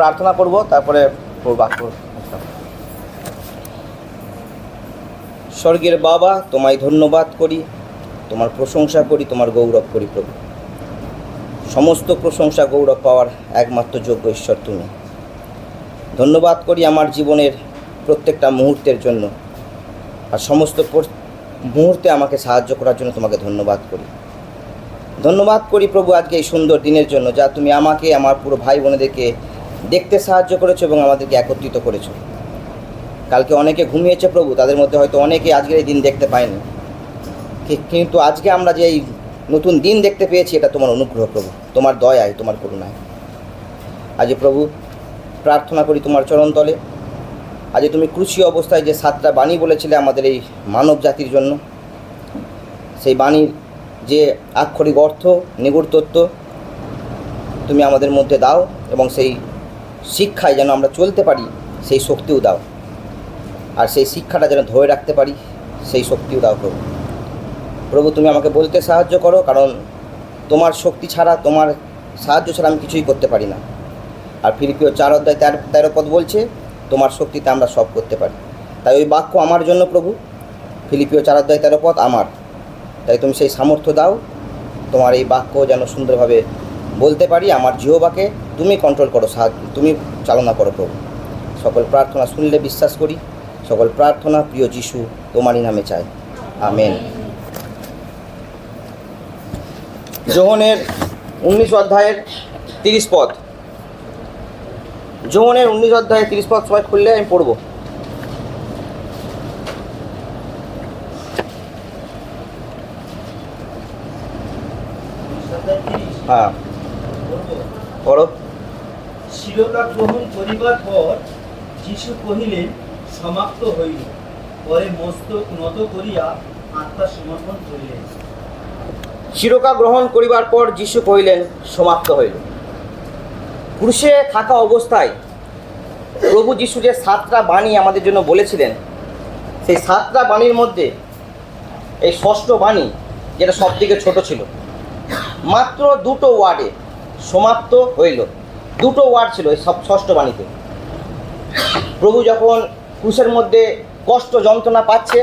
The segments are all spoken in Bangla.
প্রার্থনা করব, তারপরে বাক্য স্বর্গের বাবা, তোমায় ধন্যবাদ করি, তোমার প্রশংসা করি, তোমার গৌরব করি প্রভু। সমস্ত প্রশংসা, গৌরব পাওয়ার একমাত্র যোগ্য ঈশ্বর তুমি। ধন্যবাদ করি আমার জীবনের প্রত্যেকটা মুহূর্তের জন্য। আর সমস্ত মুহূর্তে আমাকে সাহায্য করার জন্য তোমাকে ধন্যবাদ করি। ধন্যবাদ করি প্রভু আজকে এই সুন্দর দিনের জন্য, যা তুমি আমাকে, আমার পুরো ভাই বোনেদেরকে দেখতে সাহায্য করেছ এবং আমাদেরকে একত্রিত করেছ। কালকে অনেকে ঘুমিয়েছে প্রভু, তাদের মধ্যে হয়তো অনেকে আজকের এই দিন দেখতে পায়নি। কিন্তু আজকে আমরা যে এই নতুন দিন দেখতে পেয়েছি, এটা তোমার অনুগ্রহ প্রভু। তোমার দয়ায়, তোমার করুণায়। আজ প্রভু, প্রার্থনা করি তোমার চরণতলে। আজ তুমি ক্রুশি অবস্থায় যে সাতটা বাণী বলেছিলে আমাদের এই মানব জাতির জন্য, সেই বাণীর যে আক্ষরিক অর্থ, নিগুড় তত্ত্ব, তুমি আমাদের মধ্যে দাও এবং সেই শিক্ষায় যেন আমরা চলতে পারি, সেই শক্তিও দাও। আর সেই শিক্ষাটা যেন ধরে রাখতে পারি, সেই শক্তিও দাও প্রভু। প্রভু, তুমি আমাকে বলতে সাহায্য করো, কারণ তোমার শক্তি ছাড়া, তোমার সাহায্য ছাড়া আমি কিছুই করতে পারি না। আর ফিলিপিও চার অধ্যায় তেরো তেরো পদ বলছে, তোমার শক্তিতে আমরা সব করতে পারি। তাই ওই বাক্য আমার জন্য প্রভু ফিলিপিও চার অধ্যায় তেরো পদ আমার। তাই তুমি সেই সামর্থ্য দাও, তোমার এই বাক্য যেন সুন্দরভাবে বলতে পারি, আমার জিহবাকে তুমি কন্ট্রোল করো তুমি চালনা করো প্রভু। সকল প্রার্থনা শুনলে বিশ্বাস করি, সকল প্রার্থনা প্রিয় যিশু তোমারই নামে চাই। আমেন। যোহনের উনিশ অধ্যায়ের তিরিশ পদ। যোহনের উনিশ অধ্যায়ের তিরিশ পদ সবাই খুললে আমি পড়ব। হ্যাঁ। শিরোকা গ্রহণ করিবার পর যিশু কহিলেন, সমাপ্ত হইল। পরে মস্তক নত করিয়া আত্মা সমর্পণ করিলেন। শিরোকা গ্রহণ করিবার পর যিশু কহিলেন, সমাপ্ত হইল। ক্রুশে থাকা অবস্থায় প্রভু যিশু যে সাতটা বাণী আমাদের জন্য বলেছিলেন, সেই সাতটা বাণীর মধ্যে এই ষষ্ঠ বাণী যেটা সবথেকে ছোট ছিল, মাত্র দুটো ওয়ার্ডে সমাপ্ত হইল। দুটো ওয়ার্ড ছিল সব ষষ্ঠ বাণীতে। প্রভু যখন ক্রুশের মধ্যে কষ্ট, যন্ত্রণা পাচ্ছে,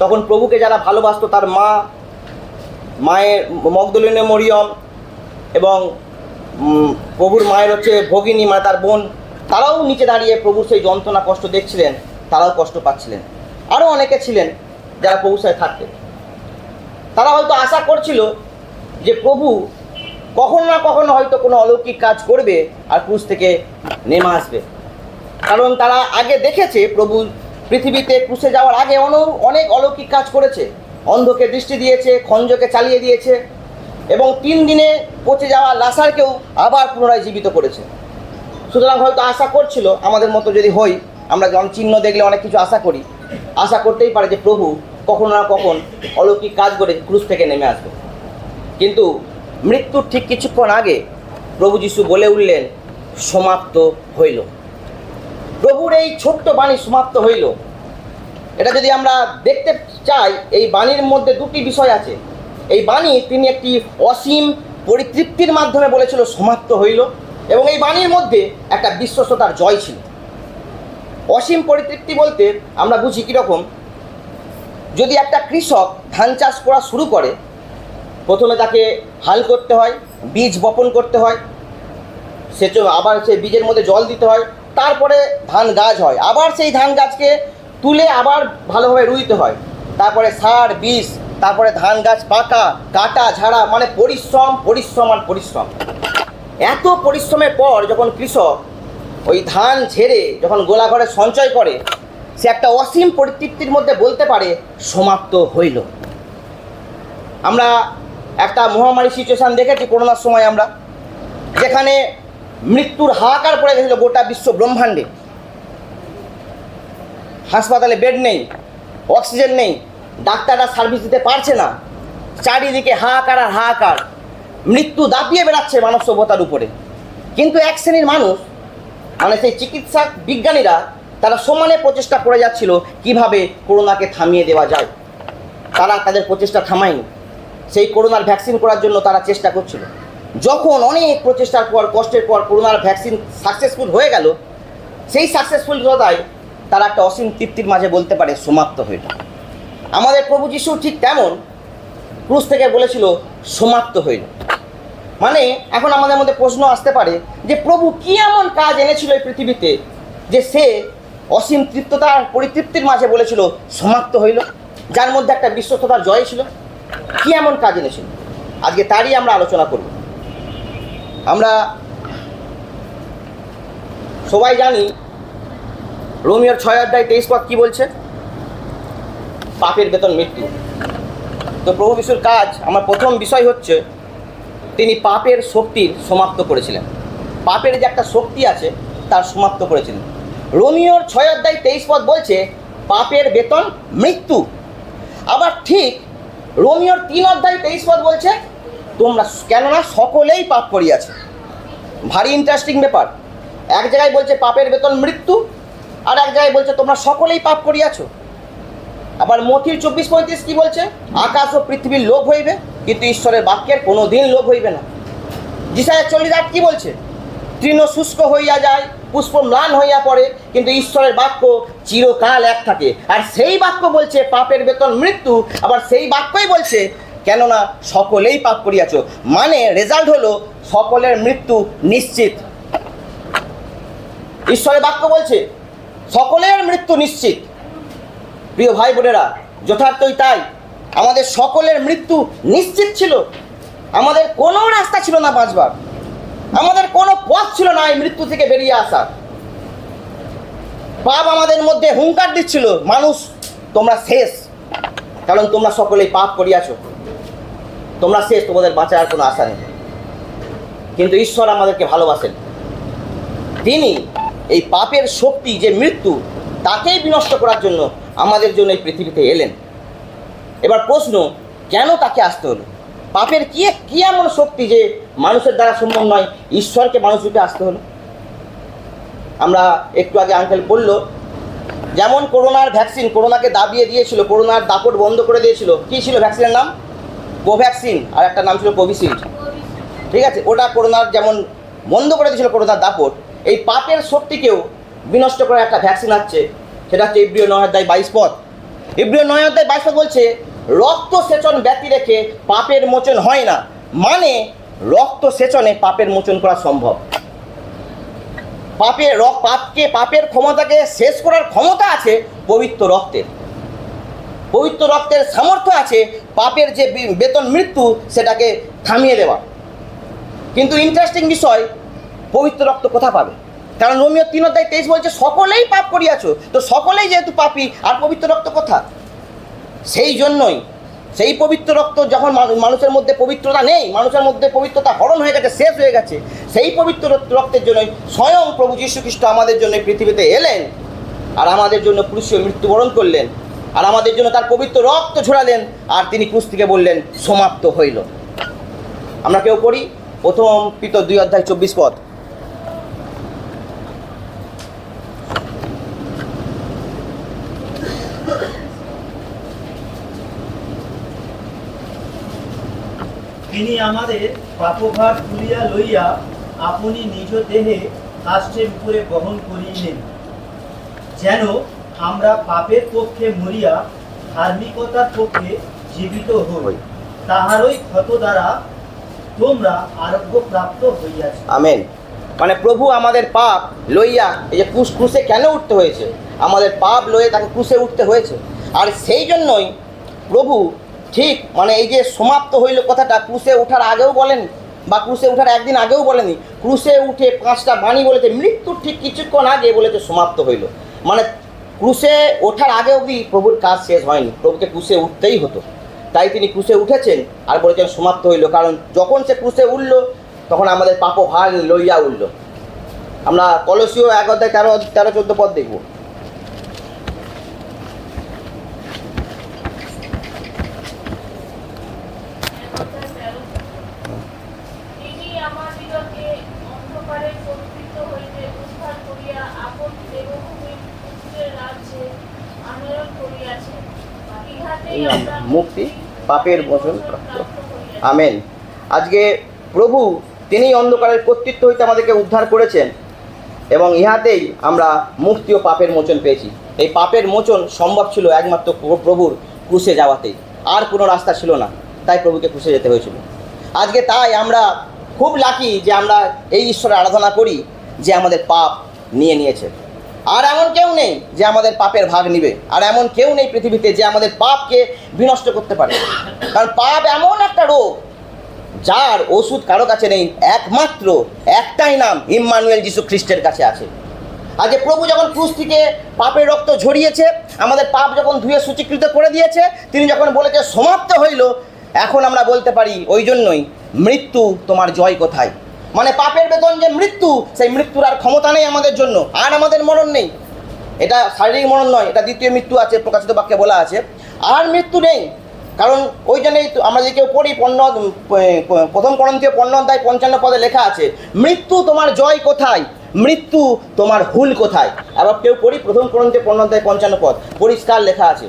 তখন প্রভুকে যারা ভালোবাসতো তার মা, মায়ের মগদলিনে মরিয়ম এবং প্রভুর মায়ের হচ্ছে ভগিনী মা তার বোন, তারাও নিচে দাঁড়িয়ে প্রভুর সেই যন্ত্রণা, কষ্ট দেখছিলেন, তারাও কষ্ট পাচ্ছিলেন। আরও অনেকে ছিলেন যারা প্রভুর সাথে থাকতেন। তারা হয়তো আশা করছিল যে প্রভু কখনো না কখনো হয়তো কোনো অলৌকিক কাজ করবে আর ক্রুশ থেকে নেমে আসবে। কারণ তারা আগে দেখেছে প্রভু পৃথিবীতে ক্রুশে যাওয়ার আগে অন- অনেক অলৌকিক কাজ করেছে। অন্ধকে দৃষ্টি দিয়েছে, খঞ্জকে চালিয়ে দিয়েছে এবং তিন দিনে পচে যাওয়া লাসারকেও আবার পুনরায় জীবিত করেছে। সুতরাং হয়তো আশা করছিল, আমাদের মতো যদি হই, আমরা যখন চিহ্ন দেখলে অনেক কিছু আশা করি, আশা করতেই পারে যে প্রভু কখনো না কখন অলৌকিক কাজ করে ক্রুশ থেকে নেমে আসবে। কিন্তু মৃত্যুর ঠিক কিছুক্ষণ আগে প্রভু যিশু বলে উঠলেন, সমাপ্ত হইল। প্রভুর এই ছোট্ট বাণী সমাপ্ত হইল। এটা যদি আমরা দেখতে চাই, এই বাণীর মধ্যে দুটি বিষয় আছে। এই বাণী তিনি একটি অসীম পরিতৃপ্তির মাধ্যমে বলেছিল, সমাপ্ত হইল এবং এই বাণীর মধ্যে একটা বিশ্বস্ততার জয় ছিল। অসীম পরিতৃপ্তি বলতে আমরা বুঝি কীরকম, যদি একটা কৃষক ধান চাষ করা শুরু করে, প্রথমে তাকে হাল করতে হয়, বীজ বপন করতে হয় সেচ আবার সেই বীজের মধ্যে জল দিতে হয়, তারপরে ধান গাছ হয়। আবার সেই ধান গাছকে তুলে আবার ভালোভাবে রুইতে হয়। তারপরে সার, বীজ, তারপরে ধান গাছ পাকা, কাটা, ঝাড়া মানে পরিশ্রম পরিশ্রম আর পরিশ্রম। এত পরিশ্রমের পর যখন কৃষক ওই ধান ঝেড়ে যখন গোলা ঘরে সঞ্চয় করে, সে একটা অসীম পরিতৃপ্তির মধ্যে বলতে পারে, সমাপ্ত হইল। আমরা একটা মহামারী সিচুয়েশান দেখেছি করোনার সময় আমরা, যেখানে মৃত্যুর হাহাকার পড়ে গেছিল গোটা বিশ্ব ব্রহ্মাণ্ডে। হাসপাতালে বেড নেই অক্সিজেন নেই, ডাক্তাররা সার্ভিস দিতে পারছে না। চারিদিকে হাহাকার আর হাহাকার, মৃত্যু দাপিয়ে বেড়াচ্ছে মানব সভ্যতার উপরে। কিন্তু এক শ্রেণির মানুষ মানে সেই চিকিৎসা বিজ্ঞানীরা, তারা সমানে প্রচেষ্টা করে যাচ্ছিল কীভাবে করোনাকে থামিয়ে দেওয়া যায়। তারা তাদের প্রচেষ্টা থামায়নি। সেই করোনার ভ্যাকসিন করার জন্য তারা চেষ্টা করছিল। যখন অনেক প্রচেষ্টার পর, কষ্টের পর করোনার ভ্যাকসিন সাকসেসফুল হয়ে গেল, সেই সাকসেসফুলতায় তারা একটা অসীম তৃপ্তির মাঝে বলতে পারে সমাপ্ত হইল আমাদের প্রভু যিশু ঠিক তেমন ক্রুশ থেকে বলেছিল, সমাপ্ত হইল মানে এখন আমাদের মধ্যে প্রশ্ন আসতে পারে যে, প্রভু কি এমন কাজ এনেছিল এই পৃথিবীতে যে সে অসীম তৃপ্ততার পরিতৃপ্তির মাঝে বলেছিল, সমাপ্ত হইল? যার মধ্যে একটা বিশ্বস্ততার জয় ছিল। কি এমন কাজ এনেছিল আজকে তারই আমরা আলোচনা করব আমরা সবাই জানি রোমিওর ছয় অধ্যায় তেইশ পথ কি বলছে? পাপের বেতন মৃত্যু। তো প্রভু বিশুর কাজ, আমার প্রথম বিষয় হচ্ছে, তিনি পাপের শক্তির সমাপ্ত করেছিলেন। পাপের যে একটা শক্তি আছে, তার সমাপ্ত করেছিলেন। রোমিওর ছয় অধ্যায় তেইশ পদ বলছে, পাপের বেতন মৃত্যু। আবার ঠিক রোমিওর তিন অধ্যায় তেইশ পদ বলছে, তোমরা কেননা সকলেই পাপ করিয়াছে। ভারী ইন্টারেস্টিং ব্যাপার। এক জায়গায় বলছে পাপের বেতন মৃত্যু, আর এক জায়গায় বলছে তোমরা সকলেই পাপ করিয়াছো। আবার মথির চব্বিশ পঁয়ত্রিশ কি বলছে? আকাশ ও পৃথিবীর লোভ হইবে, কিন্তু ঈশ্বরের বাক্যের কোনো দিন লোভ হইবে না। যিশায় চল্লিশ আট কি বলছে? তৃণ শুষ্ক হইয়া যায় পুষ্প ম্লান হইয়া পড়ে, কিন্তু ঈশ্বরের বাক্য চিরকাল এক থাকে। আর সেই বাক্য বলছে, পাপের বেতন মৃত্যু, আবার সেই বাক্যই বলছে, কেননা সকলেই পাপ করিয়াছ। মানে রেজাল্ট হলো, সকলের মৃত্যু নিশ্চিত। ঈশ্বরের বাক্য বলছে, সকলের মৃত্যু নিশ্চিত। প্রিয় ভাই বোনেরা, যথার্থই তাই। আমাদের সকলের মৃত্যু নিশ্চিত ছিল। আমাদের কোনো রাস্তা ছিল না বাঁচবার। আমাদের কোনো পথ ছিল না এই মৃত্যু থেকে বেরিয়ে আসার। পাপ আমাদের মধ্যে হুঙ্কার দিচ্ছিল, মানুষ, তোমরা শেষ। কারণ তোমরা সকলেই পাপ করিয়াছ। তোমরা শেষ, তোমাদের বাঁচার কোনো আশা নেই। কিন্তু ঈশ্বর আমাদেরকে ভালোবাসেন। তিনি এই পাপের শক্তি, যে মৃত্যু, তাকেই বিনষ্ট করার জন্য আমাদের জন্য এই পৃথিবীতে এলেন। এবার প্রশ্ন, কেন তাকে আসতে হলো? পাপের কি কি এমন শক্তি যে মানুষের দ্বারা সম্ভব নয় ঈশ্বরকে মানুষ রূপে আসতে হলো? আমরা একটু আগে আঙ্কেল বলল, যেমন করোনার ভ্যাকসিন করোনাকে দাবিয়ে দিয়েছিল, করোনার দাপট বন্ধ করে দিয়েছিল, কি ছিল ভ্যাকসিনের নাম? কোভ্যাক্সিন আর একটা নাম ছিল কোভিশিল্ড ঠিক আছে, ওটা করোনার যেমন বন্ধ করে দিয়েছিল করোনার দাপট, এই পাপের শক্তিকেও বিনষ্ট করে একটা ভ্যাকসিন আছে, সেটা হচ্ছে ইব্রিয় নয় অধ্যায় বাইশ পদ ইব্রিয় নয় অধ্যায় বাইশ পথ বলছে রক্ত সেচন ব্যতি রেখে পাপের মোচন হয় না। মানে রক্ত সেচনে পাপের মোচন করা সম্ভব। পাপের পাপকে, পাপের ক্ষমতাকে শেষ করার ক্ষমতা আছে পবিত্র রক্তের। পবিত্র রক্তের সামর্থ্য আছে পাপের যে বেতন মৃত্যু সেটাকে থামিয়ে দেওয়া। কিন্তু ইন্টারেস্টিং বিষয়, পবিত্র রক্ত কোথা পাবে? কারণ রোমিও তিন অধ্যায় তেইশ বলছে, সকলেই পাপ করিয়াছো, তো সকলেই যেহেতু পাপি, আর পবিত্র রক্ত কোথা? সেই জন্যই, সেই পবিত্র রক্ত যখন মানুষের মধ্যে পবিত্রতা নেই, মানুষের মধ্যে পবিত্রতা হরণ হয়ে গেছে, শেষ হয়ে গেছে, সেই পবিত্র রক্ত- রক্তের জন্যই স্বয়ং প্রভু যীশু খ্রিস্ট আমাদের জন্য পৃথিবীতে এলেন আর আমাদের জন্য ক্রুশীয় মৃত্যুবরণ করলেন আর আমাদের জন্য তার পবিত্র রক্ত ছড়ালেন আর তিনি ক্রুশ থেকে বললেন, সমাপ্ত হইল। আমরা কেউ পড়ি? প্রথম পিত দুই অধ্যায় চব্বিশ পদ। তিনি আমাদের পাপভার তুলিয়া লইয়া আপনি নিজ দেহে কাষ্ঠের উপরে বহন করিলেন। যেন আমরা পাপের পক্ষে মরিয়া ধার্মিকতার পক্ষে জীবিত হই। তাহারই ক্ষত দ্বারা তোমরা আরোগ্য প্রাপ্ত হইয়াছ। আমেন। মানে প্রভু আমাদের পাপ লইয়া এই যে ক্রুশ ক্রুশে কেন উঠতে হয়েছে? আমাদের পাপ লইয়া তাকে ক্রুশে উঠতে হয়েছে। আর সেই জন্যই প্রভু ঠিক? মানে এই যে সমাপ্ত হইল কথাটা, ক্রুশে ওঠার আগেও বলেন? বা ক্রুশে ওঠার একদিন আগেও বলেনি? ক্রুশে উঠে পাঁচটা বাণী বলেছে মৃত্যুর ঠিক কিছুক্ষণ আগে বলেছে সমাপ্ত হইল। মানে ক্রুশে ওঠার আগে অবধি প্রভুর কাজ শেষ হয়নি? প্রভুকে ক্রুশে উঠতেই হতো। তাই তিনি ক্রুশে উঠেছেন আর বলেছেন সমাপ্ত হইল, কারণ যখন সে ক্রুশে উঠল, তখন আমাদের পাপ ভার লইয়া উঠল। আমরা কলসীয় এক অধ্যায় তেরো তেরো, চোদ্দ পদ দেখব তিনি আমাদিগকে অন্ধকারে প্রকৃত হইতে উদ্ধার করিয়া আপন দেবভূমির পুত্রের রাজ্যে আনয়ন করিয়াছেন ইহাতে এই আমরা মুক্তি, পাপের মোচন প্রাপ্ত। আমেন। আজকে প্রভু তিনি অন্ধকারের কর্তৃত্ব হইতে আমাদেরকে উদ্ধার করেছেন এবং ইহাতেই আমরা মুক্তি ও পাপের মোচন পেয়েছি। এই পাপের মোচন সম্ভব ছিল একমাত্র প্র- প্রভুর ক্রুশে যাওয়াতেই। আর কোনো রাস্তা ছিল না তাই প্রভুকে ক্রুশে যেতে হয়েছিল। আজকে তাই আমরা খুব লাকি যে আমরা এই ঈশ্বরের আরাধনা করি যে আমাদের পাপ নিয়ে নিয়েছে। আর এমন কেউ নেই যে আমাদের পাপের ভাগ নিবে। আর এমন কেউ নেই পৃথিবীতে যে আমাদের পাপকে বিনষ্ট করতে পারে। কারণ পাপ এমন একটা রোগ, যার ওষুধ কারও কাছে নেই, একমাত্র একটাই নাম ইম্মানুয়েল যিশু খ্রিস্টের কাছে আছে। আজকে প্রভু যখন ক্রুশ থেকে পাপের রক্ত ঝরিয়েছে, আমাদের পাপ যখন ধুয়ে সূচীকৃত করে দিয়েছে, তিনি যখন বলেছে, সমাপ্ত হইল, এখন আমরা বলতে পারি, ওই জন্যই মৃত্যু তোমার জয় কোথায়? মানে পাপের বেতন যে মৃত্যু, সেই মৃত্যুর আর ক্ষমতা নেই আমাদের জন্য, আর আমাদের মরণ নেই। এটা শারীরিক মরণ নয়, এটা দ্বিতীয় মৃত্যু আছে, প্রকাশিত বাক্যে বলা আছে। আর মৃত্যু নেই, কারণ ওই জন্যই আমরা যে কেউ পড়ি পণ্য প্রথম করন্তীয় পণ্য অধ্যায় পঞ্চান্ন পদে লেখা আছে, মৃত্যু তোমার জয় কোথায়? মৃত্যু তোমার হুল কোথায়? আবার কেউ পড়ি প্রথম করন্তীয় পণ্য অধ্যায় পঞ্চান্ন পদ, পরিষ্কার লেখা আছে।